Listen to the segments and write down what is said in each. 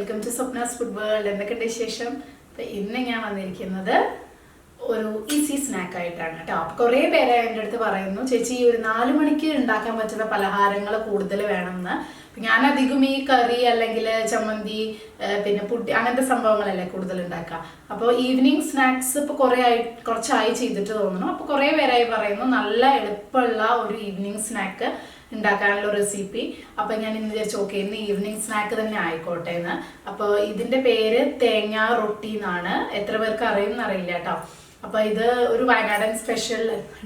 Welcome to Swapna's food world എന്തൊക്കെയുണ്ട് വിശേഷം. ഇപ്പൊ ഇന്ന് ഞാൻ വന്നിരിക്കുന്നത് ഒരു ഈസി സ്നാക്ക് ആയിട്ടാണ് കേട്ടോ. അപ്പൊ കുറേ പേര് എന്റെ അടുത്ത് പറയുന്നു ചേച്ചി ഈ ഒരു നാല് മണിക്ക് ഉണ്ടാക്കാൻ പറ്റുന്ന പലഹാരങ്ങൾ കൂടുതൽ വേണമെന്ന്. ഞാൻ അധികം ഈ കറി അല്ലെങ്കിൽ ചമ്മന്തി പിന്നെ പുട്ടി അങ്ങനത്തെ സംഭവങ്ങളല്ലേ കൂടുതൽ ഉണ്ടാക്കുക. അപ്പോൾ ഈവനിങ് സ്നാക്സ് ഇപ്പോൾ കുറേ ആയി കുറച്ചായി ചെയ്തിട്ട് തോന്നുന്നു. അപ്പോൾ കുറേ പേരായി പറയുന്നു നല്ല എളുപ്പമുള്ള ഒരു ഈവനിങ് സ്നാക്ക് ഉണ്ടാക്കാനുള്ള റെസിപ്പി അപ്പൊ ഞാൻ ഇന്ന് വിചാരിച്ചു ഓക്കെ ഇന്ന് ഈവനിങ് സ്നാക്ക് തന്നെ ആയിക്കോട്ടെ എന്ന്. അപ്പോൾ ഇതിന്റെ പേര് തേങ്ങ റൊട്ടി എന്നാണ്. എത്ര പേർക്ക് അറിയുമെന്ന് അറിയില്ല കേട്ടോ. അപ്പൊ ഇത് ഒരു വയനാടൻ സ്പെഷ്യൽ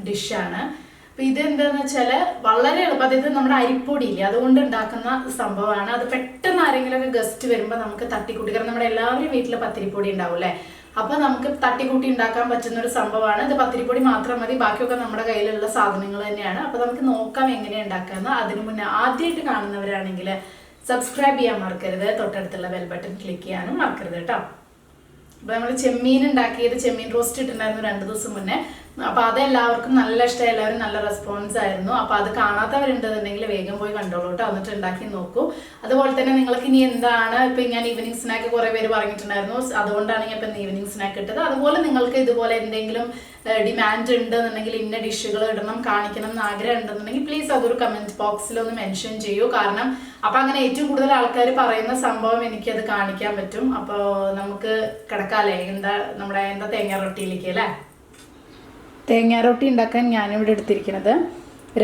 ഡിഷാണ് അപ്പൊ ഇത് എന്താന്ന് വെച്ചാൽ വളരെ എളുപ്പം. അതായത് നമ്മുടെ അരിപ്പൊടി ഇല്ലേ അതുകൊണ്ട് ഉണ്ടാക്കുന്ന സംഭവമാണ്. അത് പെട്ടെന്ന് ആരെങ്കിലും ഒക്കെ ഗസ്റ്റ് വരുമ്പോൾ നമുക്ക് തട്ടിക്കൂട്ടി. കാരണം നമ്മുടെ എല്ലാവരും വീട്ടിൽ പത്തിരിപ്പൊടി ഉണ്ടാവും അല്ലേ? അപ്പൊ നമുക്ക് തട്ടിക്കൂട്ടി ഉണ്ടാക്കാൻ പറ്റുന്ന ഒരു സംഭവമാണ്. ഇത് പത്തിരിപ്പൊടി മാത്രം മതി. ബാക്കിയൊക്കെ നമ്മുടെ കയ്യിലുള്ള സാധനങ്ങൾ തന്നെയാണ്. അപ്പൊ നമുക്ക് നോക്കാം എങ്ങനെ ഉണ്ടാക്കാന്ന്. അതിനു മുന്നേ ആദ്യമായിട്ട് കാണുന്നവരാണെങ്കിൽ സബ്സ്ക്രൈബ് ചെയ്യാൻ മറക്കരുത്. തൊട്ടടുത്തുള്ള ബെൽ ബട്ടൺ ക്ലിക്ക് ചെയ്യാനും മറക്കരുത് കേട്ടോ. അപ്പൊ നമ്മൾ ചെമ്മീൻ ഉണ്ടാക്കിയത് ചെമ്മീൻ റോസ്റ്റ് ഇട്ടുണ്ടായിരുന്നു രണ്ടു ദിവസം മുന്നേ. അപ്പൊ അത് എല്ലാവർക്കും നല്ല ഇഷ്ടം എല്ലാവരും നല്ല റെസ്പോൺസ് ആയിരുന്നു. അപ്പൊ അത് കാണാത്തവരുണ്ടെന്നുണ്ടെങ്കിൽ വേഗം പോയി കണ്ടോളൂ കേട്ടോ എന്നിട്ട് ഉണ്ടാക്കി നോക്കൂ. അതുപോലെ തന്നെ നിങ്ങൾക്ക് ഇനി എന്താണ് ഇപ്പൊ ഞാൻ ഈവനിങ് സ്നാക്ക് കുറെ പേര് പറഞ്ഞിട്ടുണ്ടായിരുന്നു. അതുകൊണ്ടാണ് ഞാൻ ഇപ്പൊ ഈവനിങ് സ്നാക്ക് ഇട്ടത്. അതുപോലെ നിങ്ങൾക്ക് ഇതുപോലെ എന്തെങ്കിലും ഡിമാൻഡ് ഉണ്ടെന്നുണ്ടെങ്കിൽ ഇന്ന ഡിഷുകൾ ഇടണം കാണിക്കണം എന്ന് ആഗ്രഹം ഉണ്ടെന്നുണ്ടെങ്കിൽ പ്ലീസ് അതൊരു കമന്റ് ബോക്സിൽ ഒന്ന് മെൻഷൻ ചെയ്യൂ. കാരണം അപ്പൊ അങ്ങനെ ഏറ്റവും കൂടുതൽ ആൾക്കാർ പറയുന്ന സംഭവം എനിക്ക് അത് കാണിക്കാൻ പറ്റും. അപ്പോൾ നമുക്ക് കിടക്കാല്ലേ? എന്താ നമ്മുടെ എന്താ തേങ്ങ റൊട്ടിയിലേക്ക് അല്ലേ? തേങ്ങ റൊട്ടി ഉണ്ടാക്കാൻ ഞാനിവിടെ എടുത്തിരിക്കുന്നത്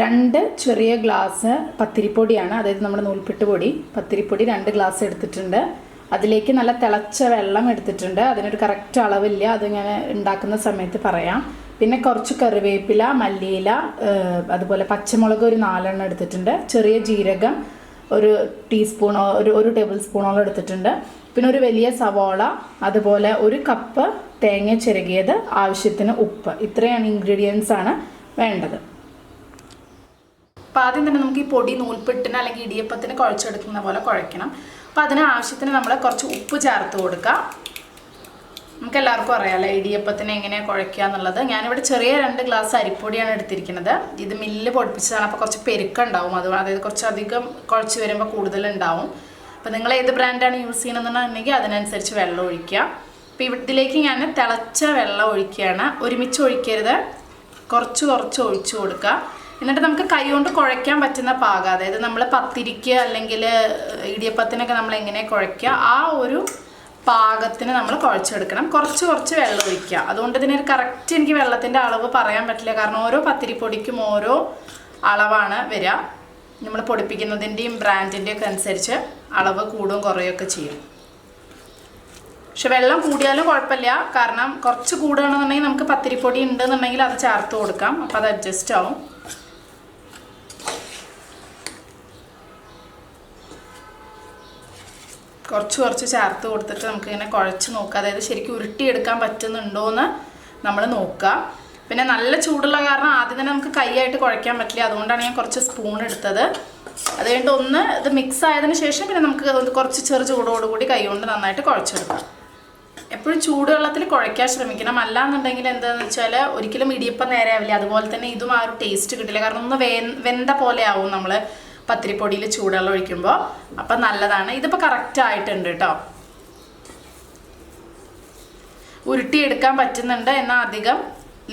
രണ്ട് ചെറിയ ഗ്ലാസ് പത്തിരിപ്പൊടിയാണ്. അതായത് നമ്മുടെ നൂൽപ്പിട്ട് പൊടി. പത്തിരിപ്പൊടി രണ്ട് ഗ്ലാസ് എടുത്തിട്ടുണ്ട്. അതിലേക്ക് നല്ല തിളച്ച വെള്ളം എടുത്തിട്ടുണ്ട്. അതിനൊരു കറക്റ്റ് അളവില്ല. അത് ഞാൻ ഉണ്ടാക്കുന്ന സമയത്ത് പറയാം. പിന്നെ കുറച്ച് കറിവേപ്പില മല്ലിയില അതുപോലെ പച്ചമുളക് ഒരു നാലെണ്ണം എടുത്തിട്ടുണ്ട്. ചെറിയ ജീരകം ഒരു ടീസ്പൂണോ ഒരു ഒരു ടേബിൾ സ്പൂണോളം എടുത്തിട്ടുണ്ട്. പിന്നെ ഒരു വലിയ സവോള അതുപോലെ ഒരു കപ്പ് തേങ്ങ ചിരകിയത് ആവശ്യത്തിന് ഉപ്പ്. ഇത്രയാണ് ഇൻഗ്രീഡിയൻസ് ആണ് വേണ്ടത്. അപ്പോൾ ആദ്യം തന്നെ നമുക്ക് ഈ പൊടി നൂൽപ്പെട്ടിന് അല്ലെങ്കിൽ ഇടിയപ്പത്തിന് കുഴച്ചെടുക്കുന്ന പോലെ കുഴയ്ക്കണം. അപ്പോൾ അതിന് ആവശ്യത്തിന് നമ്മൾ കുറച്ച് ഉപ്പ് ചേർത്ത് കൊടുക്കുക നമുക്ക് എല്ലാവർക്കും അറിയാമല്ലോ ഇടിയപ്പത്തിന് എങ്ങനെയാണ് കുഴയ്ക്കുക എന്നുള്ളത്. ഞാനിവിടെ ചെറിയ രണ്ട് ഗ്ലാസ് അരിപ്പൊടിയാണ് എടുത്തിരിക്കുന്നത്. ഇത് മില്ല് പൊടിപ്പിച്ചതാണ്. അപ്പോൾ കുറച്ച് പെരുക്കുണ്ടാവും. അത് അതായത് കുറച്ചധികം കുഴച്ച് വരുമ്പോൾ കൂടുതലുണ്ടാവും. അപ്പോൾ നിങ്ങൾ ഏത് ബ്രാൻഡാണ് യൂസ് ചെയ്യണമെന്നുണ്ടെങ്കിൽ അതിനനുസരിച്ച് വെള്ളം ഒഴിക്കുക. അപ്പോൾ ഇതിലേക്ക് ഞാൻ തിളച്ച വെള്ളം ഒഴിക്കുകയാണ്. ഒരുമിച്ച് ഒഴിക്കരുത്. കുറച്ച് കുറച്ച് ഒഴിച്ചു കൊടുക്കുക. എന്നിട്ട് നമുക്ക് കൈ കൊണ്ട് കുഴയ്ക്കാൻ പറ്റുന്ന പാകം അതായത് നമ്മൾ പത്തിരിക്ക് അല്ലെങ്കിൽ ഇടിയപ്പത്തിനൊക്കെ നമ്മൾ എങ്ങനെ കുഴയ്ക്കുക ആ ഒരു പാകത്തിന് നമ്മൾ കുഴച്ചെടുക്കണം. കുറച്ച് കുറച്ച് വെള്ളം ഒഴിക്കുക. അതുകൊണ്ട് ഇതിനൊരു കറക്റ്റ് എനിക്ക് വെള്ളത്തിന്റെ അളവ് പറയാൻ പറ്റില്ല. കാരണം ഓരോ പത്തിരിപ്പൊടിക്കും ഓരോ അളവാണ് വരിക. നമ്മൾ പൊടിപ്പിക്കുന്നതിന്റെയും ബ്രാൻഡിന്റെയും ഒക്കെ അനുസരിച്ച് അളവ് കൂടും കുറയുമൊക്കെ ചെയ്യും. പക്ഷെ വെള്ളം കൂടിയാലും കുഴപ്പമില്ല. കാരണം കുറച്ച് കൂടുകയാണെന്നുണ്ടെങ്കിൽ നമുക്ക് പത്തിരിപ്പൊടി ഉണ്ടെന്നുണ്ടെങ്കിൽ അത് ചേർത്ത് കൊടുക്കാം. അപ്പോൾ അത് അഡ്ജസ്റ്റ് ആവും. കുറച്ച് കുറച്ച് ചേർത്ത് കൊടുത്തിട്ട് നമുക്കിങ്ങനെ കുഴച്ച് നോക്കാം അതായത് ശരിക്കും ഉരുട്ടിയെടുക്കാൻ പറ്റുന്നുണ്ടോ എന്ന് നമ്മൾ നോക്കുക. പിന്നെ നല്ല ചൂടുള്ള കാരണം ആദ്യം തന്നെ നമുക്ക് കൈയായിട്ട് കുഴയ്ക്കാൻ പറ്റില്ല. അതുകൊണ്ടാണ് ഞാൻ കുറച്ച് സ്പൂൺ എടുത്തത്. അത് കഴിഞ്ഞിട്ട് ഒന്ന് ഇത് മിക്സ് ആയതിനു ശേഷം പിന്നെ നമുക്ക് കുറച്ച് ചെറു ചൂടോടുകൂടി കൈ കൊണ്ട് നന്നായിട്ട് കുഴച്ചെടുക്കാം. എപ്പോഴും ചൂടുവെള്ളത്തിൽ കുഴയ്ക്കാൻ ശ്രമിക്കണം. അല്ലാന്നുണ്ടെങ്കിൽ എന്താണെന്ന് വെച്ചാൽ ഒരിക്കലും ഇടിയപ്പം നേരെ ആവില്ല അതുപോലെ തന്നെ ഇതും ആ ഒരു ടേസ്റ്റ് കിട്ടില്ല. കാരണം ഒന്ന് വെന്ത പോലെ ആവും നമ്മൾ പത്തിരിപ്പൊടിയിൽ ചൂടുവെള്ളം ഒഴിക്കുമ്പോൾ അപ്പം നല്ലതാണ്. ഇതിപ്പോൾ കറക്റ്റ് ആയിട്ടുണ്ട് കേട്ടോ ഉരുട്ടിയെടുക്കാൻ പറ്റുന്നുണ്ട് എന്നാൽ അധികം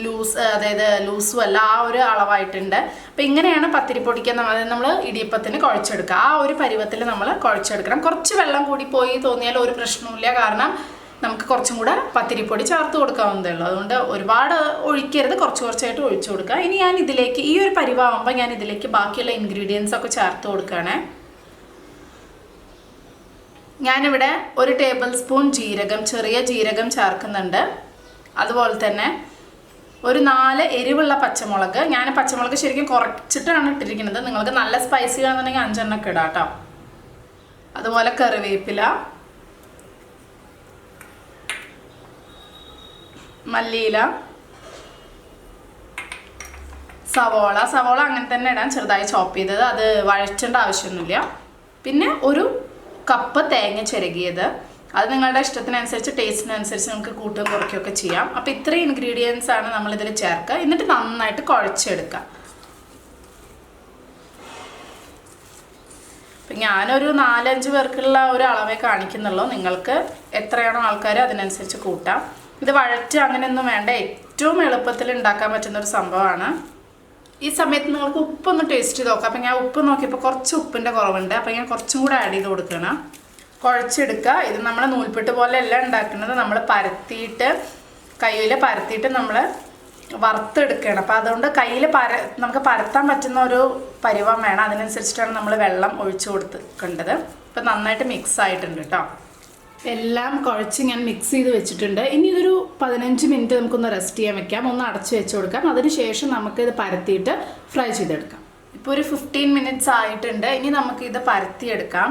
ലൂസ് അതായത് ലൂസും അല്ല ആ ഒരു അളവായിട്ടുണ്ട്. അപ്പം ഇങ്ങനെയാണ് പത്തിരിപ്പൊടിക്ക് അതായത് നമ്മൾ ഇടിയപ്പത്തിന് കുഴച്ചെടുക്കുക. ആ ഒരു പരുവത്തിൽ നമ്മൾ കുഴച്ചെടുക്കണം. കുറച്ച് വെള്ളം കൂടി പോയി തോന്നിയാൽ ഒരു പ്രശ്നവുമില്ല. കാരണം നമുക്ക് കുറച്ചും കൂടെ പത്തിരിപ്പൊടി ചേർത്ത് കൊടുക്കാവുന്നതേ ഉള്ളൂ. അതുകൊണ്ട് ഒരുപാട് ഒഴിക്കരുത്. കുറച്ച് കുറച്ചായിട്ട് ഒഴിച്ചു കൊടുക്കുക. ഇനി ഞാൻ ഇതിലേക്ക് ഈ ഒരു പരിവാകുമ്പോൾ ഞാൻ ഇതിലേക്ക് ബാക്കിയുള്ള ഇൻഗ്രീഡിയൻസ് ഒക്കെ ചേർത്ത് കൊടുക്കുകയാണേ. ഞാനിവിടെ ഒരു ടേബിൾ സ്പൂൺ ജീരകം ചെറിയ ജീരകം ചേർക്കുന്നുണ്ട്. അതുപോലെ തന്നെ ഒരു നാല് എരിവുള്ള പച്ചമുളക്. ഞാൻ പച്ചമുളക് ശരിക്കും കുറച്ചിട്ടാണ് ഇട്ടിരിക്കുന്നത്. നിങ്ങൾക്ക് നല്ല സ്പൈസി ആണെന്നുണ്ടെങ്കിൽ അഞ്ചെണ്ണൊക്കെ ഇടാം കേട്ടോ. അതുപോലെ കറിവേപ്പില മല്ലിയില സവോള. സവോള അങ്ങനെ തന്നെ ഇടാൻ ചെറുതായി ചോപ്പ് ചെയ്തത്. അത് വഴറ്റേണ്ട ആവശ്യമൊന്നുമില്ല. പിന്നെ ഒരു കപ്പ് തേങ്ങ ചിരകിയത്. അത് നിങ്ങളുടെ ഇഷ്ടത്തിനനുസരിച്ച് ടേസ്റ്റിനനുസരിച്ച് നമുക്ക് കൂട്ടുകയും കുറയ്ക്കുകയൊക്കെ ചെയ്യാം. അപ്പോൾ ഇത്രയും ഇൻഗ്രീഡിയൻസ് ആണ് നമ്മളിതിൽ ചേർക്കുക. എന്നിട്ട് നന്നായിട്ട് കുഴച്ചെടുക്കുക. ഞാനൊരു നാലഞ്ച് പേർക്കുള്ള ഒരു അളവേ കാണിക്കുന്നുള്ളൂ. നിങ്ങൾക്ക് എത്രയാണോ ആൾക്കാർ അതിനനുസരിച്ച് കൂട്ടാം. ഇത് വഴറ്റ് അങ്ങനെയൊന്നും വേണ്ട. ഏറ്റവും എളുപ്പത്തിൽ ഉണ്ടാക്കാൻ പറ്റുന്ന ഒരു സംഭവമാണ്. ഈ സമയത്ത് നിങ്ങൾക്ക് ഉപ്പൊന്ന് ടേസ്റ്റ് ചെയ്ത് നോക്കാം. അപ്പം ഞാൻ ഉപ്പ് നോക്കിയപ്പോൾ കുറച്ച് ഉപ്പിന്റെ കുറവുണ്ട്. അപ്പം ഞാൻ കുറച്ചും കൂടെ ആഡ് ചെയ്ത് കൊടുക്കണം. കുഴച്ചെടുക്കുക. ഇത് നമ്മൾ നൂൽപ്പെട്ട് അല്ല ഉണ്ടാക്കുന്നത്. നമ്മൾ പരത്തിയിട്ട് കയ്യിൽ പരത്തിയിട്ട് നമ്മൾ വറുത്തെടുക്കുകയാണ്. അപ്പോൾ അതുകൊണ്ട് കയ്യിൽ പര നമുക്ക് പരത്താൻ പറ്റുന്ന ഒരു പരുവം വേണം. അതിനനുസരിച്ചിട്ടാണ് നമ്മൾ വെള്ളം ഒഴിച്ചു കൊടുക്കേണ്ടത് ഇപ്പം നന്നായിട്ട് മിക്സ് ആയിട്ടുണ്ട് കേട്ടോ എല്ലാം കുഴച്ച് ഞാൻ മിക്സ് ചെയ്ത് വെച്ചിട്ടുണ്ട്. ഇനി ഇതൊരു പതിനഞ്ച് മിനിറ്റ് നമുക്കൊന്ന് റെസ്റ്റ് ചെയ്യാൻ വെക്കാം. ഒന്ന് അടച്ച് വെച്ച് കൊടുക്കാം. അതിനുശേഷം നമുക്കിത് പരത്തിയിട്ട് ഫ്രൈ ചെയ്തെടുക്കാം. ഇപ്പോൾ ഒരു ഫിഫ്റ്റീൻ മിനിറ്റ്സ് ആയിട്ടുണ്ട്. ഇനി നമുക്ക് ഇത് പരത്തിയെടുക്കാം.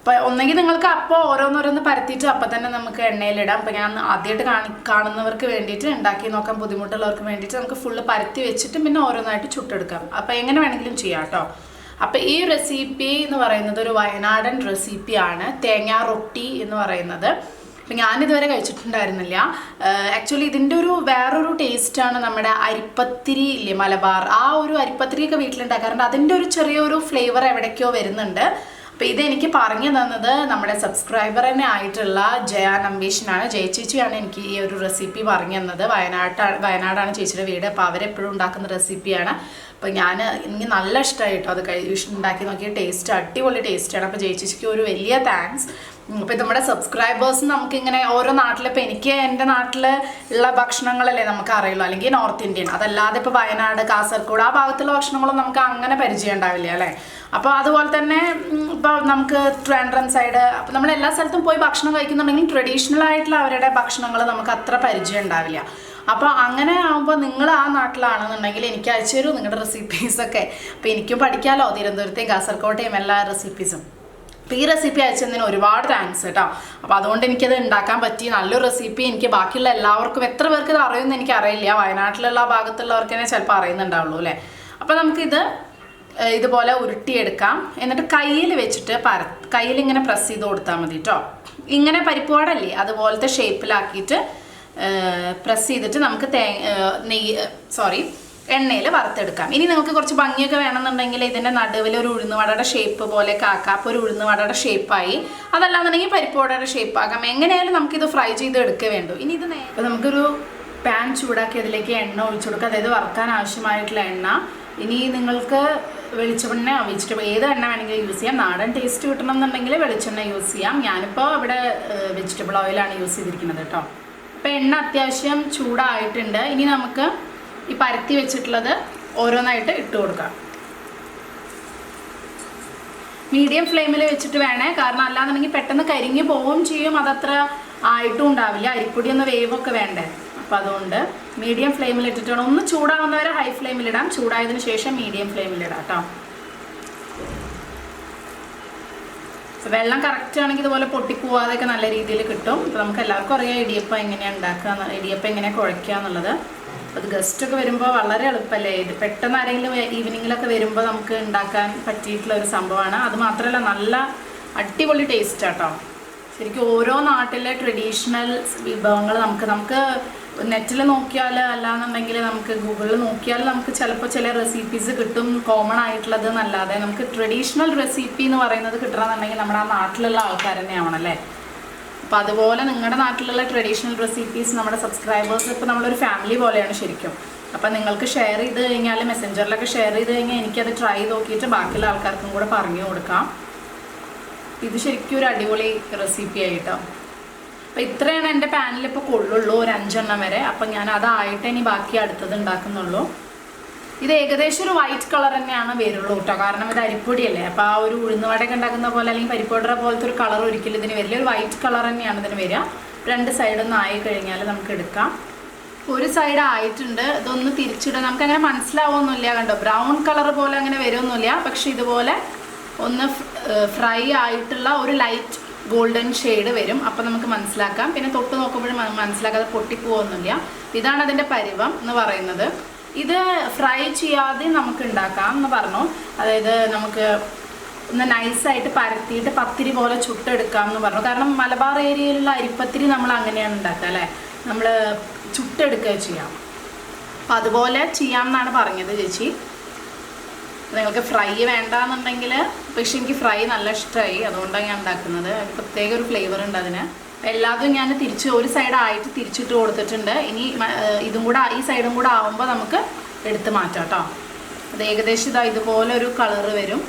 അപ്പോൾ ഒന്നെങ്കിൽ നിങ്ങൾക്ക് അപ്പോൾ ഓരോന്നോരോന്ന് പരത്തിയിട്ട് അപ്പം തന്നെ നമുക്ക് എണ്ണയിലിടാം. അപ്പോൾ ഞാൻ ആദ്യമായിട്ട് കാണി കാണുന്നവർക്ക് വേണ്ടിയിട്ട് ഉണ്ടാക്കി നോക്കാൻ ബുദ്ധിമുട്ടുള്ളവർക്ക് വേണ്ടിയിട്ട് നമുക്ക് ഫുള്ള് പരത്തി വെച്ചിട്ട് പിന്നെ ഓരോന്നായിട്ട് ചുട്ടെടുക്കാം. അപ്പോൾ എങ്ങനെ വേണമെങ്കിലും ചെയ്യാം കേട്ടോ അപ്പോൾ ഈ റെസിപ്പി എന്ന് പറയുന്നത് ഒരു വയനാടൻ റെസിപ്പിയാണ് തേങ്ങാ റൊട്ടി എന്ന് പറയുന്നത്. അപ്പം ഞാനിതുവരെ കഴിച്ചിട്ടുണ്ടായിരുന്നില്ല. ആക്ച്വലി ഇതിന്റെ ഒരു വേറൊരു ടേസ്റ്റാണ് നമ്മുടെ അരിപ്പത്തിരി ഇല്ലേ മലബാർ. ആ ഒരു അരിപ്പത്തിരിയൊക്കെ വീട്ടിലുണ്ടാക്കാറുണ്ട് അതിന്റെ ഒരു ചെറിയൊരു ഫ്ലേവർ എവിടേക്കോ വരുന്നുണ്ട്. അപ്പോൾ ഇത് എനിക്ക് പറഞ്ഞു തന്നത് നമ്മുടെ സബ്സ്ക്രൈബർ തന്നെ ആയിട്ടുള്ള ജയ നമ്പീഷനാണ് ജയ ചേച്ചിയാണ് എനിക്ക് ഈ ഒരു റെസിപ്പി പറഞ്ഞു തന്നത്. വയനാട്ടാണ് വയനാടാണ് ചേച്ചിയുടെ വീട്. അപ്പോൾ അവരെപ്പോഴും ഉണ്ടാക്കുന്ന റെസിപ്പിയാണ് അപ്പോൾ ഞാൻ എനിക്ക് നല്ല ഇഷ്ടമായി കേട്ടോ. അത് കഴി ഉണ്ടാക്കി നോക്കിയ ടേസ്റ്റ് അടിപൊളി ടേസ്റ്റാണ് അപ്പോൾ ജയ ചേച്ചിക്ക് ഒരു വലിയ താങ്ക്സ് അപ്പോൾ നമ്മുടെ സബ്സ്ക്രൈബേഴ്സ് നമുക്ക് ഇങ്ങനെ ഓരോ നാട്ടിൽ ഇപ്പൊ എനിക്ക് എന്റെ നാട്ടിൽ ഉള്ള ഭക്ഷണങ്ങളല്ലേ നമുക്ക് അറിയുള്ളൂ. അല്ലെങ്കിൽ നോർത്ത് ഇന്ത്യൻ അതല്ലാതെ ഇപ്പോൾ വയനാട് കാസർഗോഡ് ആ ഭാഗത്തുള്ള ഭക്ഷണങ്ങളും നമുക്ക് അങ്ങനെ പരിചയം ഉണ്ടാവില്ല അല്ലേ? അപ്പോൾ അതുപോലെ തന്നെ ഇപ്പോൾ നമുക്ക് ട്രാൻഡ്രൻ സൈഡ് അപ്പോൾ നമ്മൾ എല്ലാ സ്ഥലത്തും പോയി ഭക്ഷണം കഴിക്കുന്നുണ്ടെങ്കിൽ ട്രഡീഷണൽ ആയിട്ടുള്ള അവരുടെ ഭക്ഷണങ്ങൾ നമുക്ക് അത്ര പരിചയം ഉണ്ടാവില്ല. അപ്പോൾ അങ്ങനെ ആകുമ്പോൾ നിങ്ങൾ ആ നാട്ടിലാണെന്നുണ്ടെങ്കിൽ എനിക്ക് അയച്ചു തരൂ നിങ്ങളുടെ റെസിപ്പീസൊക്കെ അപ്പോൾ എനിക്കും പഠിക്കാമല്ലോ തിരുവനന്തപുരത്തെയും കാസർഗോട്ടെയും എല്ലാ റെസിപ്പീസും ഈ റെസിപ്പി അയച്ചതിന് ഒരുപാട് താങ്ക്സ് കേട്ടോ അപ്പോൾ അതുകൊണ്ട് എനിക്കത് ഉണ്ടാക്കാൻ പറ്റി. നല്ലൊരു റെസിപ്പി എനിക്ക് ബാക്കിയുള്ള എല്ലാവർക്കും എത്ര പേർക്ക് ഇത് അറിയുമെന്ന് എനിക്ക് അറിയില്ല. വയനാട്ടിലുള്ള ഭാഗത്തുള്ളവർക്ക് തന്നെ ചിലപ്പോൾ അറിയുന്നുണ്ടാവുള്ളൂ അല്ലേ? അപ്പോൾ നമുക്കിത് ഇതുപോലെ ഉരുട്ടിയെടുക്കാം. എന്നിട്ട് കയ്യിൽ വെച്ചിട്ട് പര കയ്യിൽ ഇങ്ങനെ പ്രസ് ചെയ്ത് കൊടുത്താൽ മതി കേട്ടോ ഇങ്ങനെ പരിപ്പുവാടല്ലേ? അതുപോലത്തെ ഷേപ്പിലാക്കിയിട്ട് പ്രസ് ചെയ്തിട്ട് നമുക്ക് തേ നെയ്യ് സോറി എണ്ണയിൽ വറുത്തെടുക്കാം. ഇനി നിങ്ങൾക്ക് കുറച്ച് ഭംഗിയൊക്കെ വേണമെന്നുണ്ടെങ്കിൽ ഇതിന്റെ നടുവിൽ ഒരു ഉഴുന്നുവടയുടെ ഷേപ്പ് പോലെ കാക്കാപ്പ് ഒരു ഉഴുന്നുവടയുടെ ഷേപ്പായി അതല്ലാന്നുണ്ടെങ്കിൽ പരിപ്പുവടയുടെ ഷേപ്പ് ആകാം എങ്ങനെയായാലും നമുക്കിത് ഫ്രൈ ചെയ്ത് എടുക്കേ വേണ്ടു ഇനി ഇത് അപ്പോൾ നമുക്കൊരു പാൻ ചൂടാക്കി അതിലേക്ക് എണ്ണ ഒഴിച്ചു കൊടുക്കുക അതായത് വറുക്കാൻ ആവശ്യമായിട്ടുള്ള എണ്ണ. ഇനി നിങ്ങൾക്ക് വെളിച്ചെണ്ണ വെജിറ്റബിൾ ഏത് എണ്ണ വേണമെങ്കിലും യൂസ് ചെയ്യാം. നാടൻ ടേസ്റ്റ് കിട്ടണം എന്നുണ്ടെങ്കിൽ വെളിച്ചെണ്ണ യൂസ് ചെയ്യാം. ഞാനിപ്പോൾ അവിടെ വെജിറ്റബിൾ ഓയിലാണ് യൂസ് ചെയ്തിരിക്കുന്നത് കേട്ടോ. അപ്പോൾ എണ്ണ അത്യാവശ്യം ചൂടായിട്ടുണ്ട്. ഇനി നമുക്ക് ഈ പരത്തി വെച്ചിട്ടുള്ളത് ഓരോന്നായിട്ട് ഇട്ട് കൊടുക്കാം മീഡിയം ഫ്ലെയിമിൽ വെച്ചിട്ട് വേണേ. കാരണം അല്ലാന്നുണ്ടെങ്കിൽ പെട്ടെന്ന് കരിഞ്ഞു പോവുകയും ചെയ്യും. അതത്ര ആയിട്ടും ഉണ്ടാവില്ല. അരിപ്പൊടി ഒന്ന് വേവൊക്കെ വേണ്ടേ. അപ്പം അതുകൊണ്ട് മീഡിയം ഫ്ലെയിമിൽ ഇട്ടിട്ട് വേണം. ഒന്ന് ചൂടാവുന്നവരെ ഹൈ ഫ്ലെയിമിൽ ഇടാം. ചൂടായതിന് ശേഷം മീഡിയം ഫ്ലെയിമിൽ ഇടാം കേട്ടോ. വെള്ളം കറക്റ്റ് ആണെങ്കിൽ ഇതുപോലെ പൊട്ടിപ്പോവാതെയൊക്കെ നല്ല രീതിയിൽ കിട്ടും. അപ്പോൾ നമുക്ക് എല്ലാവർക്കും അറിയാം ഇടിയപ്പം എങ്ങനെയാണ് ഉണ്ടാക്കുക ഇടിയപ്പം എങ്ങനെയാണ് കുഴയ്ക്കുക എന്നുള്ളത്. അത് ഗസ്റ്റ് ഒക്കെ വരുമ്പോൾ വളരെ എളുപ്പമല്ലേ ഇത് പെട്ടെന്ന് ആരെങ്കിലും ഈവനിങ്ങിലൊക്കെ വരുമ്പോൾ നമുക്ക് ഉണ്ടാക്കാൻ പറ്റിയിട്ടുള്ള ഒരു സംഭവമാണ്. അത് മാത്രമല്ല നല്ല അടിപൊളി ടേസ്റ്റ് ആട്ടോ. ശരിക്കും ഓരോ നാട്ടിലെ ട്രഡീഷണൽ വിഭവങ്ങൾ നമുക്ക് നമുക്ക് നെറ്റിൽ നോക്കിയാൽ അല്ലാന്നുണ്ടെങ്കിൽ നമുക്ക് ഗൂഗിളിൽ നോക്കിയാൽ നമുക്ക് ചിലപ്പോൾ ചില റെസിപ്പീസ് കിട്ടും. കോമൺ ആയിട്ടുള്ളത് എന്നല്ലാതെ നമുക്ക് ട്രഡീഷണൽ റെസിപ്പി എന്ന് പറയുന്നത് കിട്ടണമെന്നുണ്ടെങ്കിൽ നമ്മുടെ ആ നാട്ടിലുള്ള ആൾക്കാർ തന്നെയാവണം ആവണല്ലേ അപ്പം അതുപോലെ നിങ്ങളുടെ നാട്ടിലുള്ള ട്രഡീഷണൽ റെസിപ്പീസ് നമ്മുടെ സബ്സ്ക്രൈബേഴ്സ് ഇപ്പോൾ നമ്മളൊരു ഫാമിലി പോലെയാണ് ശരിക്കും. അപ്പം നിങ്ങൾക്ക് ഷെയർ ചെയ്ത് കഴിഞ്ഞാൽ മെസ്സഞ്ചറിലൊക്കെ ഷെയർ ചെയ്ത് കഴിഞ്ഞാൽ എനിക്കത് ട്രൈ നോക്കിയിട്ട് ബാക്കിയുള്ള ആൾക്കാർക്കും കൂടെ പറഞ്ഞു കൊടുക്കാം. ഇത് ശരിക്കും ഒരു അടിപൊളി റെസിപ്പി ആയിട്ടോ. അപ്പം ഇത്രയാണ് എന്റെ പാനിൽ ഇപ്പോൾ കൊള്ളുള്ളൂ ഒരു അഞ്ചെണ്ണം വരെ. അപ്പം ഞാൻ അതായിട്ട് ഇനി ബാക്കി അടുത്തത് ഉണ്ടാക്കുന്നുള്ളൂ. ഇത് ഏകദേശം ഒരു വൈറ്റ് കളർ തന്നെയാണ് വരുള്ളൂ കേട്ടോ കാരണം ഇത് അരിപ്പൊടിയല്ലേ. അപ്പോൾ ആ ഒരു ഉഴുന്നുവടയൊക്കെ ഉണ്ടാക്കുന്ന പോലെ അല്ലെങ്കിൽ പരിപ്പൊടറ പോലത്തെ ഒരു കളർ ഒരിക്കലും ഇതിന് വരില്ല. ഒരു വൈറ്റ് കളർ തന്നെയാണ് ഇതിന് വരിക. രണ്ട് സൈഡൊന്നും ആയി കഴിഞ്ഞാൽ നമുക്ക് എടുക്കാം. ഒരു സൈഡ് ആയിട്ടുണ്ട്. ഇതൊന്ന് തിരിച്ചിടാം. നമുക്ക് അങ്ങനെ മനസ്സിലാവുമൊന്നുമില്ല കണ്ടോ. ബ്രൗൺ കളർ പോലെ അങ്ങനെ വരുമൊന്നുമില്ല പക്ഷെ ഇതുപോലെ ഒന്ന് ഫ്രൈ ആയിട്ടുള്ള ഒരു ലൈറ്റ് ഗോൾഡൻ ഷെയ്ഡ് വരും. അപ്പം നമുക്ക് മനസ്സിലാക്കാം. പിന്നെ തൊട്ട് നോക്കുമ്പോഴും മനസ്സിലാക്കാതെ പൊട്ടിപ്പോവൊന്നുമില്ല. ഇതാണ് അതിന്റെ പരിവം എന്ന് പറയുന്നത്. ഇത് ഫ്രൈ ചെയ്യാതെ നമുക്ക് ഉണ്ടാക്കാം എന്ന് പറഞ്ഞു. അതായത് നമുക്ക് ഒന്ന് നൈസായിട്ട് പരത്തിയിട്ട് പത്തിരി പോലെ ചുട്ടെടുക്കാം എന്ന് പറഞ്ഞു. കാരണം മലബാർ ഏരിയയിലുള്ള അരിപ്പത്തിരി നമ്മൾ അങ്ങനെയാണ് ഉണ്ടാക്കുക അല്ലേ? നമ്മൾ ചുട്ടെടുക്കുക ചെയ്യാം. അപ്പം അതുപോലെ ചെയ്യാം എന്നാണ് പറഞ്ഞത് ചേച്ചി. നിങ്ങൾക്ക് ഫ്രൈ വേണ്ടാന്നുണ്ടെങ്കിൽ പക്ഷെ എനിക്ക് ഫ്രൈ നല്ല ഇഷ്ടമായി അതുകൊണ്ടാണ് ഞാൻ ഉണ്ടാക്കുന്നത്. പ്രത്യേക ഒരു ഫ്ലേവർ ഉണ്ട് അതിന്. എല്ലാതും ഞാൻ തിരിച്ച് ഒരു സൈഡായിട്ട് തിരിച്ചിട്ട് കൊടുത്തിട്ടുണ്ട്. ഇനി ഇതും കൂടെ ഈ സൈഡും കൂടെ ആവുമ്പോൾ നമുക്ക് എടുത്ത് മാറ്റാം കേട്ടോ അത് ഏകദേശം ഇതാ ഇതുപോലെ ഒരു കളറ് വരും.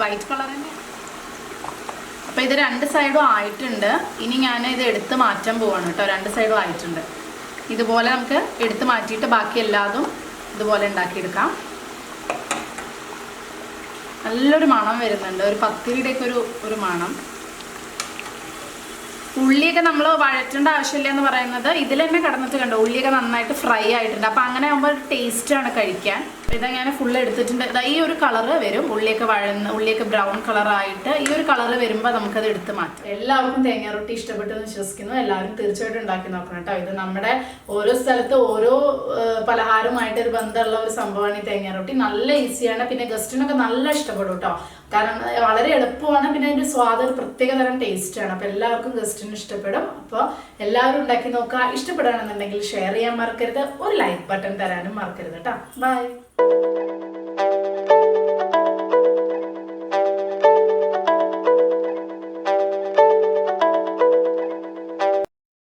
വൈറ്റ് കളർ തന്നെ. അപ്പോൾ ഇത് രണ്ട് സൈഡും ആയിട്ടുണ്ട്. ഇനി ഞാൻ ഇത് എടുത്ത് മാറ്റാൻ പോവാണ് കേട്ടോ രണ്ട് സൈഡും ആയിട്ടുണ്ട്. ഇതുപോലെ നമുക്ക് എടുത്ത് മാറ്റിയിട്ട് ബാക്കി എല്ലാതും ഇതുപോലെ ഉണ്ടാക്കിയെടുക്കാം. നല്ലൊരു മണം വരുന്നുണ്ട്. ഒരു പത്തിരിയുടെയൊക്കെ ഒരു ഒരു മണം. ഉള്ളിയൊക്കെ നമ്മൾ വഴറ്റേണ്ട ആവശ്യമില്ല എന്ന് പറയുന്നത് ഇതിൽ തന്നെ കടന്നിട്ട് കണ്ടോ? ഉള്ളിയൊക്കെ നന്നായിട്ട് ഫ്രൈ ആയിട്ടുണ്ട്. അപ്പം അങ്ങനെ ആകുമ്പോൾ ടേസ്റ്റാണ് കഴിക്കാൻ. ഇതാ ഞാൻ ഫുൾ എടുത്തിട്ടുണ്ട്. ഇതാ ഈ ഒരു കളറ് വരും. ഉള്ളിയൊക്കെ വഴന്ന് ഉള്ളിയൊക്കെ ബ്രൗൺ കളറായിട്ട് ഈ ഒരു കളറ് വരുമ്പോൾ നമുക്കത് എടുത്ത് മാറ്റാം. എല്ലാവർക്കും തേങ്ങ റൊട്ടി ഇഷ്ടപ്പെട്ടെന്ന് വിശ്വസിക്കുന്നു. എല്ലാവരും തീർച്ചയായിട്ടും ഉണ്ടാക്കി നോക്കണം കേട്ടോ. ഇത് നമ്മുടെ ഓരോ സ്ഥലത്ത് ഓരോ പലഹാരമായിട്ട് ഒരു ബന്ധമുള്ള ഒരു സംഭവമാണ് ഈ തേങ്ങ റൊട്ടി. നല്ല ഈസിയാണ്. പിന്നെ ഗസ്റ്റിനൊക്കെ നല്ല ഇഷ്ടപ്പെടും കേട്ടോ. കാരണം വളരെ എളുപ്പമാണ്. പിന്നെ അതിന്റെ സ്വാദ് ഒരു പ്രത്യേക തരം ടേസ്റ്റ് ആണ്. അപ്പൊ എല്ലാവർക്കും ഗസ്റ്റിന് ഇഷ്ടപ്പെടും. അപ്പോൾ എല്ലാവരും ഉണ്ടാക്കി നോക്കുക. ഇഷ്ടപ്പെടുകയാണെന്നുണ്ടെങ്കിൽ ഷെയർ ചെയ്യാൻ മറക്കരുത്. ഒരു ലൈക്ക് ബട്ടൺ തരാനും മറക്കരുത് കേട്ടോ. Bye Thank you.